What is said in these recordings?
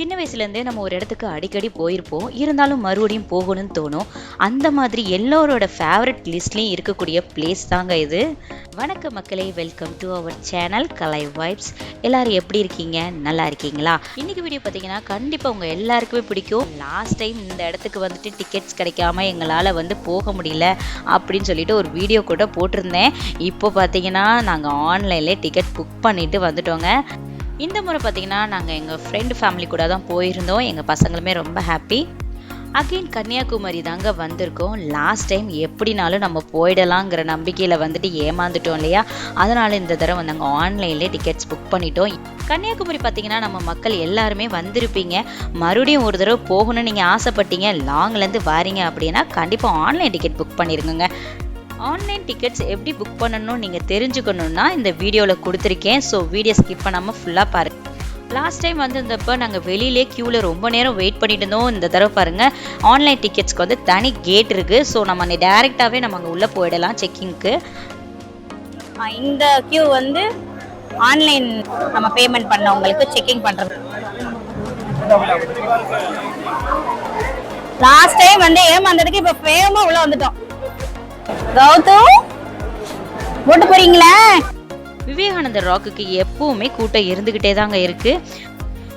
சின்ன வயசுலேருந்தே நம்ம ஒரு இடத்துக்கு அடிக்கடி போயிருப்போம். இருந்தாலும் மறுபடியும் போகணும்னு தோணும். அந்த மாதிரி எல்லோரோட ஃபேவரட் லிஸ்ட்லேயும் இருக்கக்கூடிய பிளேஸ் தாங்க இது. வணக்க மக்களே welcome to our channel Kalai vibes எல்லாரும் எப்படி இருக்கீங்க? நல்லா இருக்கீங்களா? இன்னைக்கு வீடியோ பார்த்தீங்கன்னா கண்டிப்பாக உங்கள் எல்லாருக்குமே பிடிக்கும். லாஸ்ட் டைம் இந்த இடத்துக்கு வந்துட்டு டிக்கெட்ஸ் கிடைக்காம எங்களால் வந்து போக முடியல அப்படின்னு சொல்லிட்டு ஒரு வீடியோ கூட போட்டிருந்தேன். இப்போ பார்த்தீங்கன்னா நாங்கள் ஆன்லைன்லேயே டிக்கெட் புக் பண்ணிட்டு வந்துட்டோங்க. இந்த முறை பார்த்தீங்கன்னா நாங்கள் எங்கள் ஃப்ரெண்டு ஃபேமிலி கூட தான் போயிருந்தோம். எங்கள் பசங்களுமே ரொம்ப ஹாப்பி அகெயின் கன்னியாகுமரி தாங்க வந்திருக்கோம். லாஸ்ட் டைம் எப்படினாலும் நம்ம போயிடலாங்கிற நம்பிக்கையில் வந்துட்டு ஏமாந்துட்டோம் இல்லையா? அதனால் இந்த தடவை நாங்கள் ஆன்லைன்லேயே டிக்கெட்ஸ் புக் பண்ணிட்டோம். கன்னியாகுமரி பார்த்தீங்கன்னா நம்ம மக்கள் எல்லாருமே வந்திருப்பீங்க. மறுபடியும் ஒரு தடவை போகணும்னு நீங்கள் ஆசைப்பட்டீங்க லாங்லேருந்து வாரீங்க அப்படின்னா கண்டிப்பாக ஆன்லைன் டிக்கெட் புக் பண்ணிருங்க ஆன்லைன் டிக்கெட்ஸ் எப்படி புக் பண்ணணும் நீங்கள் தெரிஞ்சுக்கணுன்னா இந்த வீடியோவில் கொடுத்துருக்கேன். ஸோ வீடியோ ஸ்கிப் பண்ணாமல் ஃபுல்லாக பாருங்க. லாஸ்ட் டைம் வந்திருந்தப்போ நாங்கள் வெளியிலே க்யூவில் ரொம்ப நேரம் வெயிட் பண்ணிட்டு இருந்தோம். இந்த தடவை பாருங்கள் ஆன்லைன் டிக்கெட்ஸ்க்கு வந்து தனி கேட் இருக்குது ஸோ நம்ம டேரெக்டாகவே நம்ம அங்கே உள்ளே போயிடலாம் செக்கிங்க்கு இந்த க்யூ வந்து ஆன்லைன் நம்ம பேமெண்ட் பண்ணவங்களுக்கு செக்கிங் பண்ணுறது லாஸ்ட் டைம் வந்து ஏமாந்ததுக்கு இப்போ ஃபேமாக உள்ளே வந்துட்டோம். கௌதம் போட்டு போறீங்களா? விவேகானந்தர் ராக்குக்கு எப்பவுமே கூட்டம் இருந்துக்கிட்டே தாங்க இருக்கு.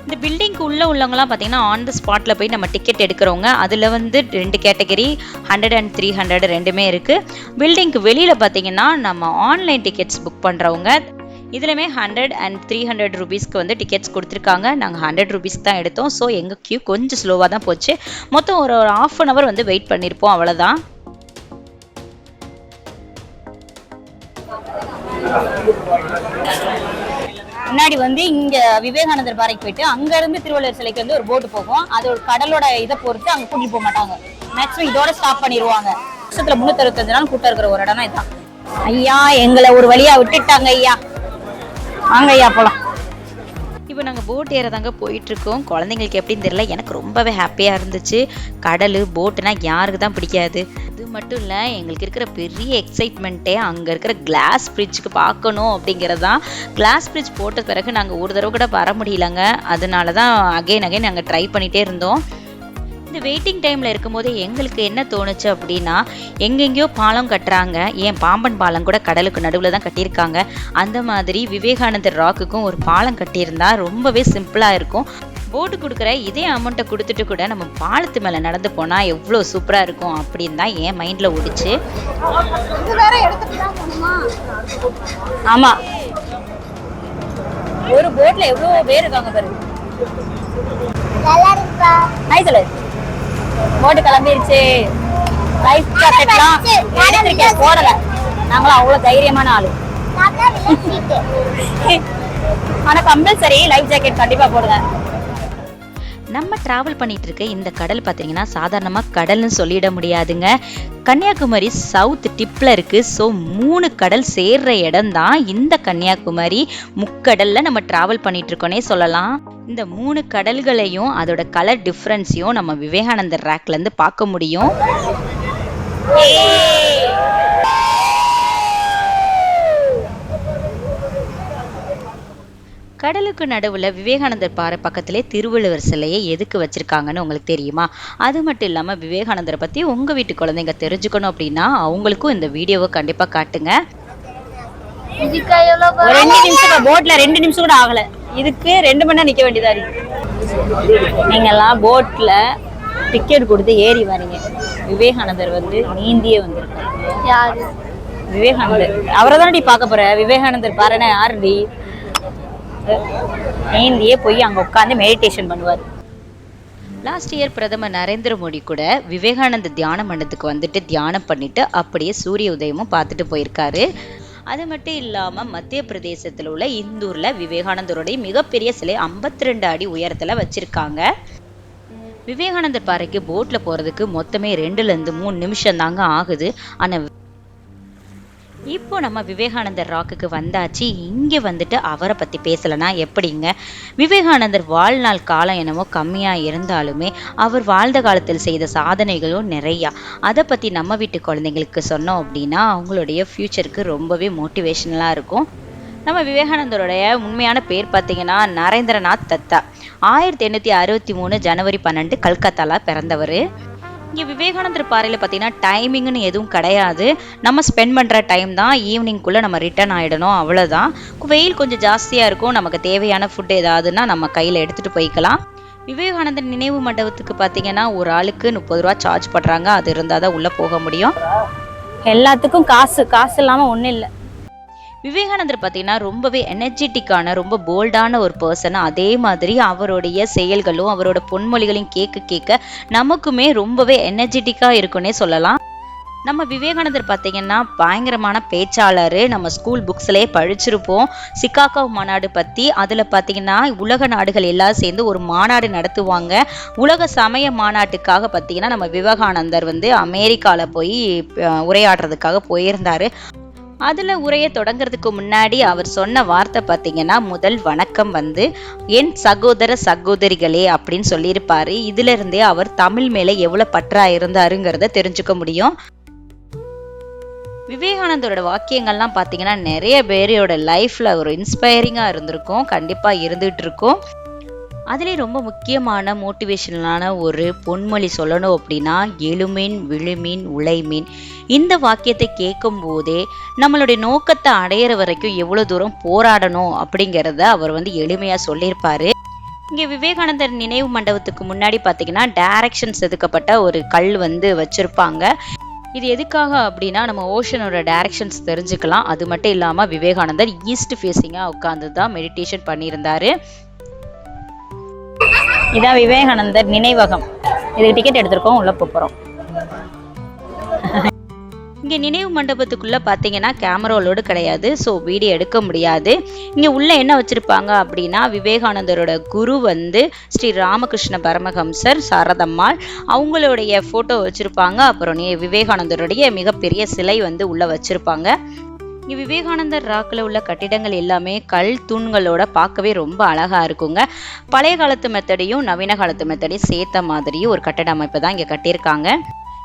இந்த பில்டிங்க்கு உள்ளே உள்ளவங்களாம் பார்த்தீங்கன்னா ஆன் த ஸ்பாட்டில் போய் நம்ம டிக்கெட் எடுக்கிறவங்க. அதில் வந்து ரெண்டு category hundred and three hundred ரெண்டுமே இருக்குது பில்டிங்க்கு வெளியில் பார்த்தீங்கன்னா நம்ம ஆன்லைன் டிக்கெட்ஸ் புக் பண்ணுறவங்க இதுலையுமே ஹண்ட்ரட் அண்ட் த்ரீ ஹண்ட்ரட் ருபீஸ்க்கு வந்து டிக்கெட்ஸ் கொடுத்துருக்காங்க. நாங்கள் ஹண்ட்ரட் ருபீஸ்க்கு தான் எடுத்தோம். ஸோ எங்கள் க்யூ கொஞ்சம் ஸ்லோவாக தான் போச்சு. மொத்தம் ஒரு ஒரு ஆஃப் அன் ஹவர் வந்து வெயிட் பண்ணியிருப்போம் அவ்வளோதான் முன்னாடி வந்து இங்க விவேகானந்தர் பாறைக்கு போயிட்டு அங்க இருந்து திருவள்ளுவர் சிலைக்கு வந்து ஒரு போட்டு போகும். அது ஒரு கடலோட இதை பொறுத்து அங்க கூட்டிட்டு போக மாட்டாங்க. மேக்ஸிமம் இதோட ஸ்டாப் பண்ணிடுவாங்க வருஷத்துல முன்னூத்தி அறுபத்தஞ்சு நாள் கூட்டம் இருக்கிற ஒரு இடம்னா இதுதான். ஐயா எங்களை ஒரு வழியா விட்டுட்டாங்க ஐயா. வாங்க ஐயா போலாம். இப்போ நாங்கள் போட் ஏறதாங்க போயிட்டுருக்கோம். குழந்தைங்களுக்கு எப்படின்னு தெரியல. எனக்கு ரொம்பவே ஹாப்பியாக இருந்துச்சு. கடல் போட்டுனா யாருக்கு தான் பிடிக்காது. மட்டும் இல்லை எங்களுக்கு இருக்கிற பெரிய எக்ஸைட்மெண்ட்டே அங்கே இருக்கிற கிளாஸ் ஃப்ரிட்ஜுக்கு பார்க்கணும் அப்படிங்கிறது தான் கிளாஸ் ஃப்ரிட்ஜ் போட்ட பிறகு நாங்கள் ஒரு தடவை கூட வர முடியலங்க. அதனால தான் அகைன் அகைன் நாங்கள் ட்ரை பண்ணிகிட்டே இருந்தோம். இந்த வெயிட்டிங் டைமில் இருக்கும்போது எங்களுக்கு என்ன தோணுச்சு அப்படின்னா எங்கெங்கேயோ பாலம் கட்டுறாங்க. ஏன் பாம்பன் பாலம் கூட கடலுக்கு நடுவில் தான் கட்டியிருக்காங்க. அந்த மாதிரி விவேகானந்தர் ராக்குக்கும் ஒரு பாலம் கட்டியிருந்தா ரொம்பவே சிம்பிளாக இருக்கும். போட்டு கொடுக்குற இதே அமௌண்ட்டை கொடுத்துட்டு கூட நம்ம பாலத்து மேலே நடந்து போனால் எவ்வளோ சூப்பராக இருக்கும் அப்படின்னு தான் என் மைண்டில் ஓடிச்சு. ஆமா. ஒரு போட்ல எவ்வளவு பேர் இருக்காங்க பாரு? ஹாய் சொல்லு போட்டு கிளம்பிருச்சு. லைஃப் ஜாக்கெட்லாம் எடுத்திருக்கேன் போடல. நாங்களும் அவ்வளவு தைரியமான ஆளு. ஆனா கம்பல்சரி லைஃப் ஜாக்கெட் கண்டிப்பா போடுங்க. நம்ம டிராவல் பண்ணிட்டு இருக்க இந்த கடல் பார்த்தீங்கன்னா சாதாரணமாக கடல்னு சொல்லிட முடியாதுங்க. கன்னியாகுமரி சவுத் டிப்பில் இருக்குது ஸோ மூணு கடல் சேர்ற இடம் தான் இந்த கன்னியாகுமரி முக்கடலில் நம்ம டிராவல் பண்ணிட்டு சொல்லலாம். இந்த மூணு கடல்களையும் அதோட கலர் டிஃப்ரென்ஸையும் நம்ம விவேகானந்தர் ரேக்லேருந்து பார்க்க முடியும். கடலுக்கு நடுவில் விவேகானந்தர் பாறை பக்கத்திலே திருவள்ளுவர் சிலையை எதுக்கு வச்சிருக்காங்கன்னு உங்களுக்கு தெரியுமா? அது மட்டும் இல்லாமல் விவேகானந்தரை பற்றி உங்கள் வீட்டு குழந்தைங்க தெரிஞ்சுக்கணும் அப்படின்னா அவங்களுக்கும் இந்த வீடியோவை கண்டிப்பாக காட்டுங்க. ரெண்டு நிமிஷம் போட்ல ரெண்டு நிமிஷம் கூட ஆகல. இதுக்கு ரெண்டு மணி நேரம் நிக்க வேண்டியதா இருக்கு. நீங்கெல்லாம் போட்ல டிக்கெட் கொடுத்து ஏறி வரீங்க. விவேகானந்தர் வந்து நீந்தியே வந்திருக்காரு. யாரு? விவேகானந்தர். அவரை தானடி பார்க்க போற? விவேகானந்தர் பாருன்னா யாருடி? நீந்தியே போய் அங்க உட்காந்து மெடிடேஷன் பண்ணுவார். லாஸ்ட் இயர் பிரதமர் நரேந்திர மோடி கூட விவேகானந்த தியான மண்டத்துக்கு வந்துட்டு தியானம் பண்ணிட்டு அப்படியே சூரிய உதயமும் பார்த்துட்டு போயிருக்காரு. அது மட்டும் இல்லாமல் மத்திய பிரதேசத்தில் உள்ள இந்தூரில் விவேகானந்தருடைய மிகப்பெரிய சிலை 52 ரெண்டு அடி உயரத்தில் வச்சிருக்காங்க. விவேகானந்தர் பாறைக்கு போட்டில் போகிறதுக்கு மொத்தமே ரெண்டுலேருந்து மூணு நிமிஷம் தாங்க ஆகுது. ஆனால் இப்போ நம்ம விவேகானந்தர் ராக்குக்கு வந்தாச்சு. இங்கே வந்துட்டு அவரை பற்றி பேசலைன்னா எப்படிங்க? விவேகானந்தர் வாழ்நாள் காலம் என்னமோ கம்மியாக இருந்தாலுமே அவர் வாழ்ந்த காலத்தில் செய்த சாதனைகளும் நிறையா. அதை பற்றி நம்ம வீட்டு குழந்தைங்களுக்கு சொன்னோம் அப்படின்னா அவங்களுடைய ஃப்யூச்சருக்கு ரொம்பவே மோட்டிவேஷனலாக இருக்கும். நம்ம விவேகானந்தருடைய உண்மையான பேர் பார்த்தீங்கன்னா நரேந்திரநாத் தத்தா. ஆயிரத்தி எண்ணூற்றி அறுபத்தி மூணு ஜனவரி பன்னெண்டு கல்கத்தாவில் பிறந்தவர். இங்கே விவேகானந்தர் பாறையில் பார்த்தீங்கன்னா டைமிங்னு எதுவும் கிடையாது. நம்ம ஸ்பெண்ட் பண்ணுற டைம் தான் ஈவினிங்குள்ளே நம்ம ரிட்டர்ன் ஆகிடணும் அவ்வளோதான் வெயில் கொஞ்சம் ஜாஸ்தியாக இருக்கும் நமக்கு தேவையான ஃபுட் ஏதாவதுன்னா நம்ம கையில் எடுத்துகிட்டு போய்க்கலாம். விவேகானந்தர் நினைவு மண்டபத்துக்கு பார்த்தீங்கன்னா ஒரு ஆளுக்கு முப்பது ரூபா சார்ஜ் பண்ணுறாங்க அது இருந்தால் தான் உள்ளே போக முடியும். எல்லாத்துக்கும் காசு காசு இல்லாமல் ஒன்றும் இல்லை. விவேகானந்தர் பார்த்தீங்கன்னா ரொம்பவே எனர்ஜெட்டிக்கான ரொம்ப போல்டான ஒரு பர்சன் அதே மாதிரி அவருடைய செயல்களும் அவரோட பொன்மொழிகளையும் கேட்க கேட்க நமக்குமே ரொம்பவே எனர்ஜெட்டிக்காக இருக்குன்னே சொல்லலாம். நம்ம விவேகானந்தர் பார்த்தீங்கன்னா பயங்கரமான பேச்சாளர். நம்ம ஸ்கூல் புக்ஸ்லேயே படிச்சிருப்போம். சிக்காகோ மாநாடு பற்றி அதில் பார்த்தீங்கன்னா உலக நாடுகள் எல்லாம் சேர்ந்து ஒரு மாநாடு நடத்துவாங்க. உலக சமய மாநாட்டுக்காக பார்த்தீங்கன்னா நம்ம விவேகானந்தர் வந்து அமெரிக்காவில் போய் உரையாடுறதுக்காக போயிருந்தாரு. அதில் உரையை தொடங்குறதுக்கு முன்னாடி அவர் சொன்ன வார்த்தை பார்த்தீங்கன்னா முதல் வணக்கம் வந்து என் சகோதர சகோதரிகளே அப்படின்னு சொல்லியிருப்பார். இதிலிருந்தே அவர் தமிழ் மேலே எவ்வளோ பற்றா இருந்தாருங்கிறத தெரிஞ்சுக்க முடியும். விவேகானந்தரோட வாக்கியங்கள்லாம் பார்த்தீங்கன்னா நிறைய பேரோட லைஃப்பில் ஒரு இன்ஸ்பைரிங்காக இருந்திருக்கும். கண்டிப்பாக இருந்துகிட்டு இருக்கும். அதிலே ரொம்ப முக்கியமான மோட்டிவேஷனலான ஒரு பொன்மொழி சொல்லணும் அப்படின்னா எழுமீன் விழுமீன் உழைமீன். இந்த வாக்கியத்தை கேட்கும் போதே நம்மளுடைய நோக்கத்தை அடையிற வரைக்கும் எவ்வளோ தூரம் போராடணும் அப்படிங்கிறத அவர் வந்து எளிமையாக சொல்லியிருப்பாரு. இங்கே விவேகானந்தர் நினைவு மண்டபத்துக்கு முன்னாடி பார்த்தீங்கன்னா டைரக்ஷன் செதுக்கப்பட்ட ஒரு கல் வந்து வச்சுருப்பாங்க. இது எதுக்காக அப்படின்னா நம்ம ஓஷனோட டைரக்ஷன்ஸ் தெரிஞ்சுக்கலாம். அது மட்டும் இல்லாமல் விவேகானந்தர் ஈஸ்ட் ஃபேஸிங்காக உட்காந்து தான் மெடிடேஷன் பண்ணியிருந்தாரு. இதான் விவேகானந்தர் நினைவகம். இதுக்கு டிக்கெட் எடுத்திருக்கோம் உள்ள போகிறோம் இங்கே நினைவு மண்டபத்துக்குள்ளே பார்த்தீங்கன்னா கேமராலோடு கிடையாது ஸோ வீடியோ எடுக்க முடியாது. இங்கே உள்ளே என்ன வச்சுருப்பாங்க அப்படின்னா விவேகானந்தரோட குரு வந்து ஸ்ரீ ராமகிருஷ்ண பரமஹம்சர் சாரதம்மாள் அவங்களுடைய ஃபோட்டோ வச்சுருப்பாங்க. அப்புறம் விவேகானந்தருடைய மிகப்பெரிய சிலை வந்து உள்ளே வச்சுருப்பாங்க. இங்கே விவேகானந்தர் ராக்கில் உள்ள கட்டிடங்கள் எல்லாமே கல் தூண்களோட பார்க்கவே ரொம்ப அழகாக இருக்குங்க. பழைய காலத்து மெத்தடையும் நவீன காலத்து மெத்தடையும் சேர்த்த மாதிரியும் ஒரு கட்டட அமைப்பு தான் இங்கே கட்டியிருக்காங்க.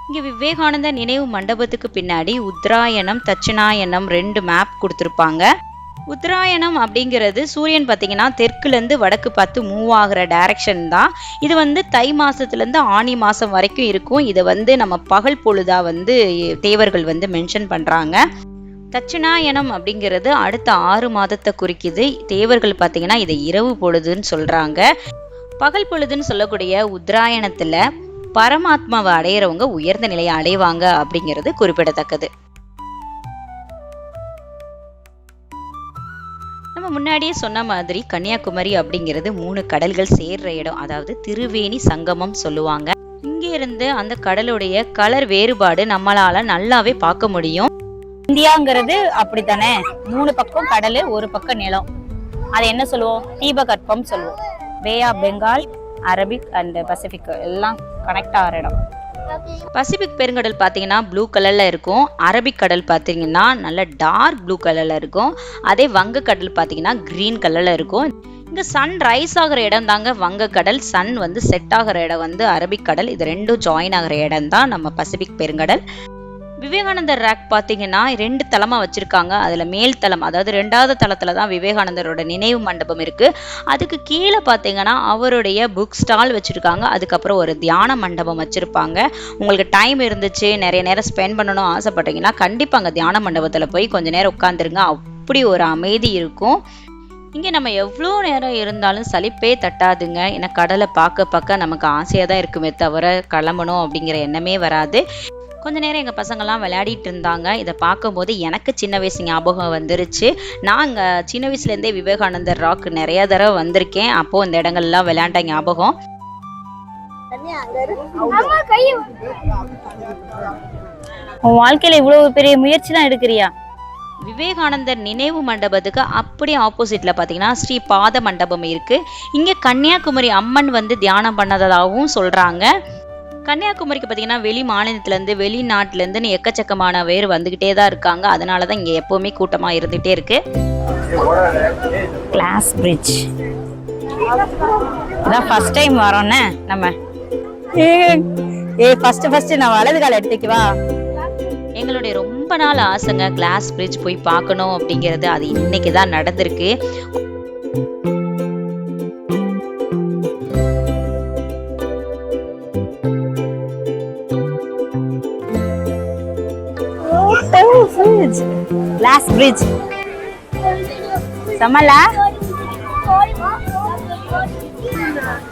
இங்கே விவேகானந்தர் நினைவு மண்டபத்துக்கு பின்னாடி உத்தராயணம் தட்சிணாயணம் ரெண்டு மேப் கொடுத்துருப்பாங்க. உத்தராயணம் அப்படிங்கிறது சூரியன் பார்த்தீங்கன்னா தெற்குலேருந்து வடக்கு பார்த்து மூவ் ஆகிற டைரக்ஷன் தான். இது வந்து தை மாதத்துலேருந்து ஆனி மாதம் வரைக்கும் இருக்கும். இதை வந்து நம்ம பகல் பொழுதாக வந்து தேவர்கள் வந்து மென்ஷன் பண்ணுறாங்க தட்சிணாயனம் அப்படிங்கிறது அடுத்த ஆறு மாதத்தை குறிக்குது. தேவர்கள் பார்த்தீங்கன்னா இதை இரவு பொழுதுன்னு சொல்கிறாங்க பகல் பொழுதுன்னு சொல்லக்கூடிய உத்ராயணத்தில் பரமாத்மாவை அடையிறவங்க உயர்ந்த நிலையை அடைவாங்க அப்படிங்கிறது குறிப்பிடத்தக்கது. நம்ம முன்னாடியே சொன்ன மாதிரி கன்னியாகுமரி அப்படிங்கிறது மூணு கடல்கள் சேர்ற இடம். அதாவது திருவேணி சங்கமம் சொல்லுவாங்க. இங்கே இருந்து அந்த கடலுடைய கலர் வேறுபாடு நம்மளால நல்லாவே பார்க்க முடியும். இந்தியாங்கிறது அப்படித்தானே? மூணு பக்கம் கடல் ஒரு பக்கம் நிலம். அது என்ன சொல்லுவோம்? தீபகற்பம் சொல்லுவோம். Bay of Bengal Arabic and Pacific எல்லாம் கனெக்ட் ஆகிற இடம். பசிபிக் பெருங்கடல் பார்த்தீங்கன்னா ப்ளூ கலர்ல இருக்கும். அரபிக் கடல் பார்த்தீங்கன்னா நல்ல டார்க் ப்ளூ கலர்ல இருக்கும். அதே வங்கக்கடல் பார்த்தீங்கன்னா கிரீன் கலர்ல இருக்கும். இங்கே சன் ரைஸ் ஆகிற இடம் தாங்க வங்கக்கடல் சன் வந்து செட் ஆகிற இடம் வந்து அரபிக் கடல். இது ரெண்டும் ஜாயின் ஆகிற இடம் தான் நம்ம பசிபிக் பெருங்கடல். விவேகானந்தர் ரேக் பார்த்தீங்கன்னா ரெண்டு தளமாக வச்சுருக்காங்க. அதில் மேல் தளம் அதாவது ரெண்டாவது தளத்தில் தான் விவேகானந்தரோட நினைவு மண்டபம் இருக்குது அதுக்கு கீழே பார்த்தீங்கன்னா அவருடைய புக் ஸ்டால் வச்சுருக்காங்க. அதுக்கப்புறம் ஒரு தியான மண்டபம் வச்சுருப்பாங்க. உங்களுக்கு டைம் இருந்துச்சு நிறைய நேரம் ஸ்பெண்ட் பண்ணணும் ஆசைப்பட்டீங்கன்னா கண்டிப்பாக அங்கே தியான மண்டபத்தில் போய் கொஞ்ச நேரம் உட்காந்துருங்க அப்படி ஒரு அமைதி இருக்கும். இங்கே நம்ம எவ்வளோ நேரம் இருந்தாலும் சலிப்பே தட்டாதுங்க. ஏன்னா கடலை பார்க்க பார்க்க நமக்கு ஆசையாக தான் இருக்குமே தவிர கிளம்பணும் அப்படிங்கிற எண்ணமே வராது. கொஞ்ச நேரம் எங்கள் பசங்கள்லாம் விளையாடிட்டு இருந்தாங்க. இதை பார்க்கும்போது எனக்கு சின்ன வயசு ஞாபகம் வந்துருச்சு. நான் இங்கே சின்ன வயசுலேருந்தே விவேகானந்தர் ராக் நிறைய தடவை வந்திருக்கேன். அப்போது இந்த இடங்கள்லாம் விளையாண்ட ஞாபகம். உன் வாழ்க்கையில இவ்வளவு பெரிய முயற்சிலாம் எடுக்கிறியா? விவேகானந்தர் நினைவு மண்டபத்துக்கு அப்படியே ஆப்போசிட்ல பார்த்தீங்கன்னா ஸ்ரீ பாத மண்டபம் இருக்கு. இங்க கன்னியாகுமரி அம்மன் வந்து தியானம் பண்ணதாகவும் சொல்றாங்க. கன்னியாகுமரிக்கு பார்த்தீங்கன்னா வெளி மாநிலத்திலேருந்து வெளிநாட்டிலேருந்துன்னு எக்கச்சக்கமான பேர் வந்துக்கிட்டே தான் இருக்காங்க. அதனால தான் இங்கே எப்போவுமே கூட்டமாக இருந்துகிட்டே இருக்கு. கிளாஸ் பிரிட்ஜ் இதான் ஃபர்ஸ்ட் டைம் வரோன்னே நம்ம. ஏ ஃபர்ஸ்ட் ஃபர்ஸ்ட் நான் வலது கால எடுத்துக்குவா எங்களுடைய ரொம்ப நாள் ஆசைங்க கிளாஸ் பிரிட்ஜ் போய் பார்க்கணும் அப்படிங்கிறது. அது இன்னைக்கு தான் நடந்திருக்கு. பிரிட்ஜ் கிளாஸ் பிரிட்ஜ் செம்மலா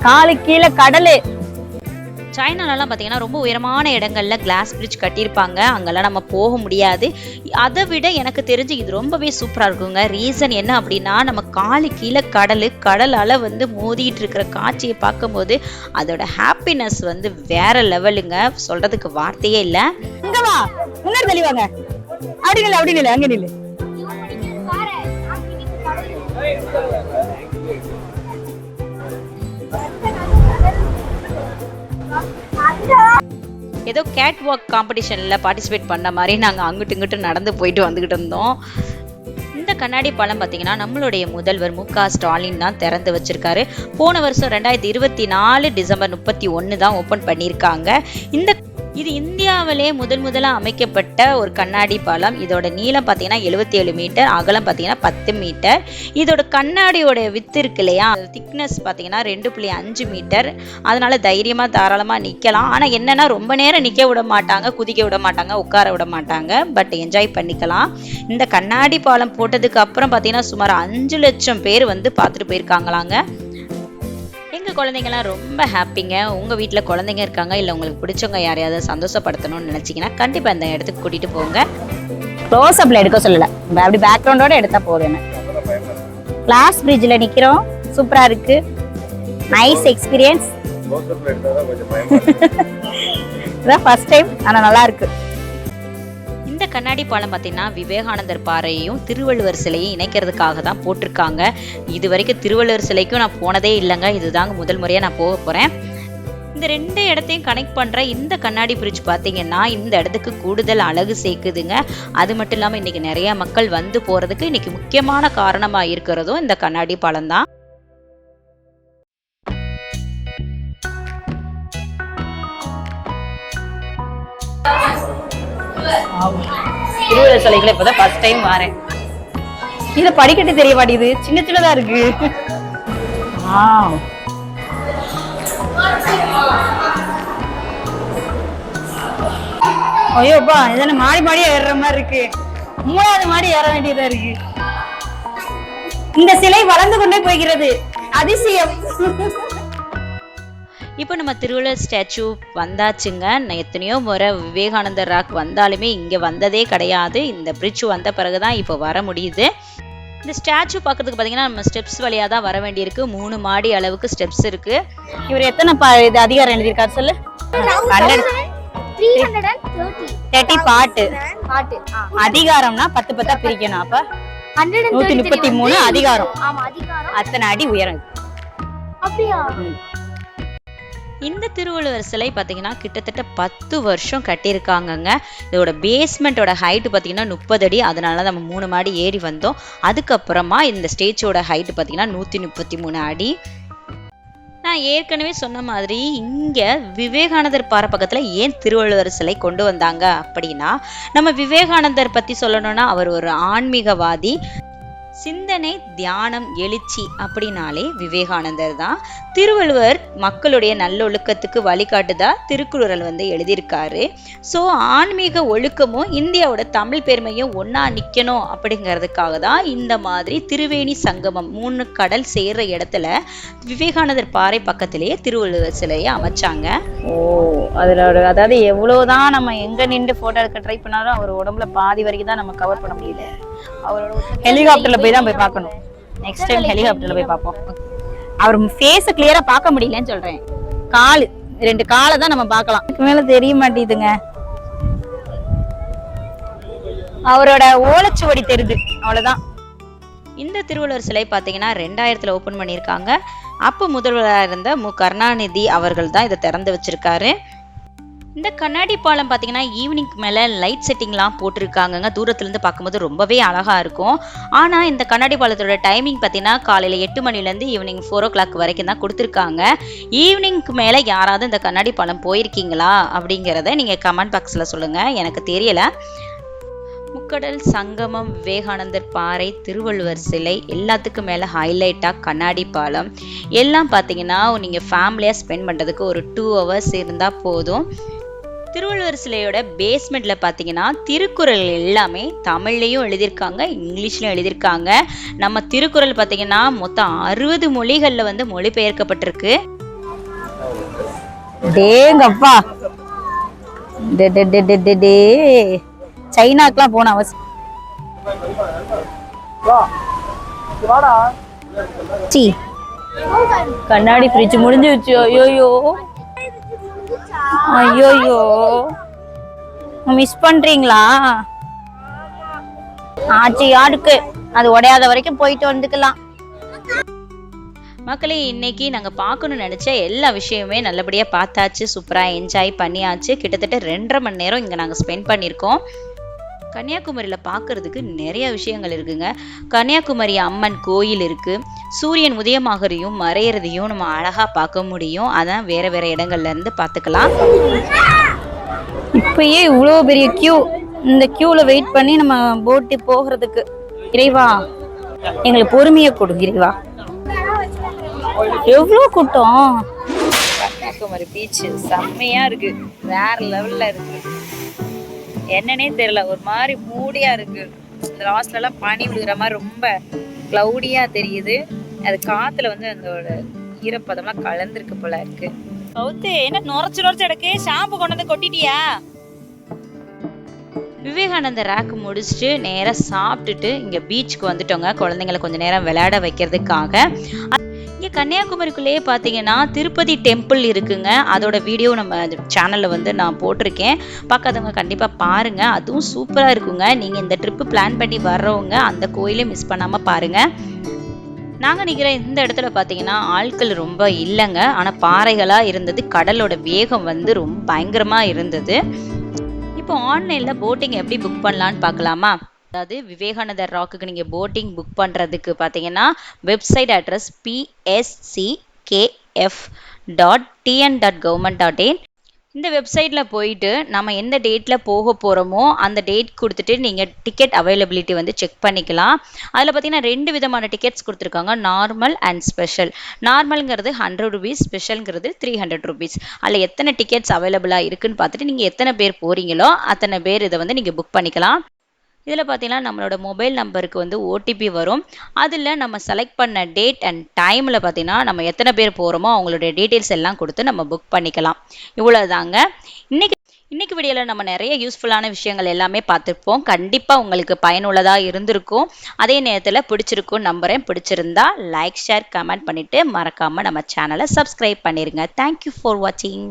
காலு கீழே கடலு. சைனாலலாம் பார்த்தீங்கன்னா ரொம்ப உயரமான இடங்கள்ல கிளாஸ் பிரிட்ஜ் கட்டியிருப்பாங்க. அங்கெல்லாம் நம்ம போக முடியாது. அதை விட எனக்கு தெரிஞ்சு இது ரொம்பவே சூப்பராக இருக்குங்க. ரீசன் என்ன அப்படின்னா நம்ம காலு கீழே கடல் கடல் அலை வந்து மோதிட்டு இருக்கிற காட்சியை பார்க்கும்போது அதோட ஹாப்பினஸ் வந்து வேற லெவலுங்க சொல்றதுக்கு வார்த்தையே இல்லை. இங்க வா. முன்னாடி அப்படி இல்லை அப்படி இல்லை அங்கே இல்லை ஏதோ கேட் வாக் காம்படிஷனில் பார்ட்டிசிபேட் பண்ண மாதிரி நாங்கள் அங்கிட்டு இங்கிட்டு நடந்து போயிட்டு வந்துக்கிட்டு இருந்தோம். இந்த கண்ணாடி பழம் பார்த்தீங்கன்னா நம்மளுடைய முதல்வர் மு க ஸ்டாலின் தான் திறந்து வச்சிருக்காரு. போன வருஷம் ரெண்டாயிரத்தி இருபத்தி நாலு டிசம்பர் முப்பத்தி ஒன்று தான் ஓப்பன் பண்ணியிருக்காங்க. இந்த இது இந்தியாவிலே முதன் முதலாக அமைக்கப்பட்ட ஒரு கண்ணாடி பாலம். இதோட நீளம் பார்த்தீங்கன்னா எழுபத்தி ஏழு மீட்டர் அகலம் பார்த்தீங்கன்னா பத்து மீட்டர். இதோட கண்ணாடியோட வித்து இருக்கு இல்லையா? திக்னஸ் பார்த்தீங்கன்னா ரெண்டு புள்ளி அஞ்சு மீட்டர். அதனால தைரியமாக தாராளமாக நிற்கலாம் ஆனால் என்னன்னா ரொம்ப நேரம் நிற்க விட மாட்டாங்க குதிக்க விட மாட்டாங்க உட்கார விட மாட்டாங்க. பட் என்ஜாய் பண்ணிக்கலாம். இந்த கண்ணாடி பாலம் போட்டதுக்கு அப்புறம் பார்த்தீங்கன்னா சுமார் அஞ்சு லட்சம் பேர் வந்து பார்த்துட்டு போயிருக்காங்களாங்க. எங்கள் குழந்தைங்கலாம் ரொம்ப ஹாப்பிங்க உங்கள் வீட்டில் குழந்தைங்க இருக்காங்க இல்லை உங்களுக்கு பிடிச்சவங்க யாரையாவது சந்தோஷப்படுத்தணும்னு நினச்சிங்கன்னா கண்டிப்பாக இந்த இடத்துக்கு கூட்டிகிட்டு போங்க. க்ளோஸ் அப்ல எடுக்க சொல்லல. அப்படி பேக்ரவுண்டோட எடுத்தா போதும் என்ன? கிளாஸ் பிரிட்ஜ்ல நிக்கிறோம். சூப்பரா இருக்கு. நைஸ் எக்ஸ்பீரியன்ஸ் இதான் ஃபர்ஸ்ட் டைம் ஆனா நல்லா இருக்கு. இந்த கண்ணாடி பாலம் பார்த்தீங்கன்னா விவேகானந்தர் பாறையையும் திருவள்ளுவர் சிலையும் இணைக்கிறதுக்காக தான் போட்டிருக்காங்க. இது வரைக்கும் திருவள்ளுவர் சிலைக்கும் நான் போனதே இல்லைங்க. இதுதாங்க முதல் முறையாக நான் போக போகிறேன் இந்த ரெண்டு இடத்தையும் கனெக்ட் பண்ணுற இந்த கண்ணாடி பிரிட்ஜ் பார்த்தீங்கன்னா இந்த இடத்துக்கு கூடுதல் அழகு சேர்க்குதுங்க. அது மட்டும் இல்லாமல் இன்றைக்கி நிறைய மக்கள் வந்து போகிறதுக்கு இன்றைக்கி முக்கியமான காரணமாக இருக்கிறதும் இந்த கண்ணாடி பாலம் தான். திருவள்ளுவர் சிலைகளை இப்பதான் ஃபர்ஸ்ட் டைம் வரேன். இது படிக்கட்டு தெரிய மாட்டேங்குது. சின்ன சின்னதா இருக்கு. ஐயோப்பா இதென்ன மாடி மாடியா ஏறுற மாதிரி இருக்கு. மூணாவது மாடி ஏற வேண்டியதா இருக்கு. இந்த சிலை வளர்ந்து கொண்டே போகிறது அதிசயம். இப்போ நம்ம திருவள்ளுவர் ஸ்டாச்சு வந்தாச்சுங்க. நான் எத்தனையோ முறை விவேகானந்தர் ராக் வந்தாலுமே இங்கே வந்ததே கிடையாது. இந்த பிரிட்ஜ் வந்த பிறகு தான் இப்போ வர முடியுது. இந்த ஸ்டாச்சு பார்க்கறதுக்கு பார்த்தீங்கன்னா நம்ம ஸ்டெப்ஸ் வழியாக தான் வர வேண்டியிருக்கு. மூணு மாடி அளவுக்கு ஸ்டெப்ஸ் இருக்கு. இவர் எத்தனை பா இது அதிகாரம் எழுதியிருக்காரு சொல்லு? தேர்ட்டி பாட்டு. அதிகாரம்னா பத்து பத்தா பிரிக்கணும். அப்ப நூத்தி முப்பத்தி மூணு அதிகாரம். அத்தனை அடி உயரம். அப்படியா? இந்த திருவள்ளுவர் சிலை பார்த்தீங்கன்னா கிட்டத்தட்ட பத்து வருஷம் கட்டியிருக்காங்கங்க. இதோட பேஸ்மெண்ட்டோட ஹைட்டு பார்த்தீங்கன்னா முப்பது அடி. அதனால நம்ம மூணு மாடி ஏறி வந்தோம். அதுக்கப்புறமா இந்த ஸ்டேஜோட ஹைட்டு பார்த்தீங்கன்னா நூற்றி முப்பத்தி மூணு அடி. நான் ஏற்கனவே சொன்ன மாதிரி இங்கே விவேகானந்தர் பாறை பக்கத்தில் ஏன் திருவள்ளுவர் சிலை கொண்டு வந்தாங்க அப்படின்னா நம்ம விவேகானந்தர் பற்றி சொல்லணும்னா அவர் ஒரு ஆன்மீகவாதி. சிந்தனை தியானம் எழுச்சி அப்படின்னாலே விவேகானந்தர் தான். திருவள்ளுவர் மக்களுடைய நல்லொழுக்கத்துக்கு வழிகாட்டுதா திருக்குறள் வந்து எழுதியிருக்காரு. ஸோ ஆன்மீக ஒழுக்கமும் இந்தியாவோட தமிழ் பெருமையும் ஒன்றா நிற்கணும் அப்படிங்கிறதுக்காக தான் இந்த மாதிரி திருவேணி சங்கமம் மூணு கடல் சேர்ற இடத்துல விவேகானந்தர் பாறை பக்கத்திலேயே திருவள்ளுவர் சிலையை அமைச்சாங்க. ஓ அதில் ஒரு அதாவது எவ்வளோதான் நம்ம எங்கே நின்று ஃபோட்டோ எடுக்க ட்ரை பண்ணாலும் அவர் உடம்புல பாதி வரைக்கும் தான் நம்ம கவர் பண்ண முடியல ஹெலிகாப்டர்ல போய் தான் போய் பார்க்கணும். நெக்ஸ்ட் டைம் ஹெலிகாப்டர்ல போய் பார்ப்போம். அவர் ஃபேஸ கிளியரா பார்க்க முடியலன்னு சொல்றேன். காலு ரெண்டு காலை தான் நம்ம பார்க்கலாம். இதுக்கு மேல தெரிய மாட்டேங்குதுங்க. அவரோட ஓலைச்சுவடி தெரியுது அவ்வளவுதான். இந்த திருவள்ளுவர் சிலை பார்த்தீங்கன்னா ரெண்டாயிரத்தில் ஓப்பன் பண்ணியிருக்காங்க. அப்போ முதல்வராக இருந்த மு. கருணாநிதி அவர்கள் தான் இதை திறந்து வச்சிருக்காரு. இந்த கண்ணாடி பாலம் பார்த்தீங்கன்னா ஈவினிங் மேலே லைட் செட்டிங்லாம் போட்டிருக்காங்கங்க. தூரத்துலேருந்து பார்க்கும்போது ரொம்பவே அழகாக இருக்கும். ஆனால் இந்த கண்ணாடி பாலத்தோட டைமிங் பார்த்தீங்கன்னா காலையில் எட்டு மணிலேருந்து ஈவினிங் ஃபோர் ஓ கிளாக் வரைக்கும் தான் கொடுத்துருக்காங்க. ஈவினிங்க்கு மேலே யாராவது இந்த கண்ணாடி பாலம் போயிருக்கீங்களா? அப்படிங்கிறத நீங்கள் கமெண்ட் பாக்ஸில் சொல்லுங்கள் எனக்கு தெரியலை. முக்கடல் சங்கமம் விவேகானந்தர் பாறை திருவள்ளுவர் சிலை எல்லாத்துக்கும் மேலே ஹைலைட்டாக கண்ணாடி பாலம். எல்லாம் பார்த்தீங்கன்னா நீங்கள் ஃபேமிலியாக ஸ்பெண்ட் பண்ணுறதுக்கு ஒரு டூ ஹவர்ஸ் இருந்தால் போதும். திருவள்ளுவர் சிலையோட பேஸ்மெண்ட்ல பார்த்தீங்கன்னா திருக்குறள் எல்லாமே தமிழ்லையும் எழுதியிருக்காங்க இங்கிலீஷ்லையும் எழுதியிருக்காங்க. நம்ம திருக்குறள் பார்த்தீங்கன்னா மொத்தம் அறுபது மொழிகளில் வந்து மொழிபெயர்க்கப்பட்டிருக்கு. டேங்கப்பா. டே சைனாக்கெல்லாம் போன அவசியம் கண்ணாடி ஃப்ரிட்ஜ் முடிஞ்சு வச்சு ஐயோ. ஐயோயோ. மிஸ் பண்றீங்களா? ஆச்சு யாருக்கு? அது உடையாத வரைக்கும் போயிட்டு வந்துக்கலாம். மக்களே இன்னைக்கு நாங்கள் பார்க்கணும்னு நினச்ச எல்லா விஷயமே நல்லபடியாக பார்த்தாச்சு சூப்பராக என்ஜாய் பண்ணியாச்சு. கிட்டத்தட்ட ரெண்டரை மணி நேரம் இங்கே நாங்கள் ஸ்பெண்ட் பண்ணியிருக்கோம். கன்னியாகுமரியில் பார்க்கறதுக்கு நிறைய விஷயங்கள் இருக்குங்க. கன்னியாகுமரி அம்மன் கோயில் இருக்குது சூரியன் உதயமாகறையும் மறையிறதையும் நம்ம அழகாக பார்க்க முடியும். அதான் வேறு வேறு இடங்கள்ல இருந்து பார்த்துக்கலாம். இப்பயே இவ்வளோ பெரிய கியூ இந்த கியூல வெயிட் பண்ணி நம்ம போட்டு போகிறதுக்கு. இறைவா எங்களுக்கு பொறுமையை கொடு இறைவா. எவ்வளோ கூட்டம்? கன்னியாகுமரி பீச் செம்மையா இருக்கு. வேற லெவல்ல இருக்கு. என்னன்னே தெரியல. ஒரு மாதிரி மூடியா இருக்கு. இந்த லாஸ்ட்ல எல்லாம் பனி விழுகிற மாதிரி ரொம்ப கிளவுடியா தெரியுது. அது காத்துல வந்து அந்த ஈரப்பதம்லாம் கலந்துருக்கு போல இருக்கு. கவுத்து என்ன நுரைச்சு நுரைச்சு எடுக்கு ஷாம்பு கொண்டு வந்து கொட்டிட்டியா? விவேகானந்த ரேக் முடிச்சுட்டு நேராக சாப்பிட்டுட்டு இங்கே பீச்சுக்கு வந்துட்டோங்க. குழந்தைங்களை கொஞ்ச நேரம் விளையாட வைக்கிறதுக்காக. இங்கே கன்னியாகுமரிக்குள்ளேயே பார்த்தீங்கன்னா திருப்பதி டெம்பிள் இருக்குங்க. அதோட வீடியோ நம்ம சேனலில் வந்து நான் போட்டிருக்கேன். பார்க்காதவங்க கண்டிப்பாக பாருங்கள் அதுவும் சூப்பராக இருக்குங்க. நீங்கள் இந்த ட்ரிப்பு பிளான் பண்ணி வர்றவங்க அந்த கோயிலையும் மிஸ் பண்ணாமல் பாருங்கள் நாங்கள் நிற்கிற இந்த இடத்துல பார்த்தீங்கன்னா ஆட்கள் ரொம்ப இல்லைங்க. ஆனால் பாறைகளாக இருந்தது. கடலோட வேகம் வந்து ரொம்ப பயங்கரமாக இருந்தது. இப்போ ஆன்லைனில் போட்டிங் எப்படி புக் பண்ணலான்னு பார்க்கலாமா அதாவது விவேகானந்தர் ராக்குக்கு நீங்கள் போட்டிங் புக் பண்ணுறதுக்கு பார்த்தீங்கன்னா website address PSCKF dot TN dot government dot in இந்த வெப்சைட்டில் போயிட்டு நம்ம எந்த டேட்டில் போக போகிறோமோ அந்த டேட் கொடுத்துட்டு நீங்கள் டிக்கெட் அவைலபிலிட்டி வந்து செக் பண்ணிக்கலாம். அதில் பார்த்தீங்கன்னா ரெண்டு விதமான டிக்கெட்ஸ் கொடுத்துருக்காங்க நார்மல் அண்ட் ஸ்பெஷல் நார்மல்ங்கிறது ஹண்ட்ரட் ருபீஸ் ஸ்பெஷல்ங்கிறது த்ரீ ஹண்ட்ரட் ருபீஸ் அதில் எத்தனை டிக்கெட்ஸ் அவைலபிளாக இருக்குன்னு பார்த்துட்டு நீங்கள் எத்தனை பேர் போகிறீங்களோ அத்தனை பேர் இதை வந்து நீங்கள் புக் பண்ணிக்கலாம். இதில் பார்த்தீங்கன்னா நம்மளோட மொபைல் நம்பருக்கு வந்து ஓடிபி வரும். அதில் நம்ம செலக்ட் பண்ண டேட் அண்ட் டைமில் பார்த்தீங்கன்னா நம்ம எத்தனை பேர் போகிறோமோ அவங்களுடைய டீட்டெயில்ஸ் எல்லாம் கொடுத்து நம்ம புக் பண்ணிக்கலாம். இவ்வளோதாங்க இன்றைக்கி இன்றைக்கி வீடியோவில் நம்ம நிறைய யூஸ்ஃபுல்லான விஷயங்கள் எல்லாமே பார்த்துருப்போம். கண்டிப்பாக உங்களுக்கு பயனுள்ளதாக இருந்திருக்கும். அதே நேரத்தில் பிடிச்சிருக்கும் நம்புகிறேன் பிடிச்சிருந்தா லைக் ஷேர் கமெண்ட் பண்ணிவிட்டு மறக்காமல் நம்ம சேனலை சப்ஸ்கிரைப் பண்ணிடுங்க தேங்க்யூ ஃபார் வாட்சிங்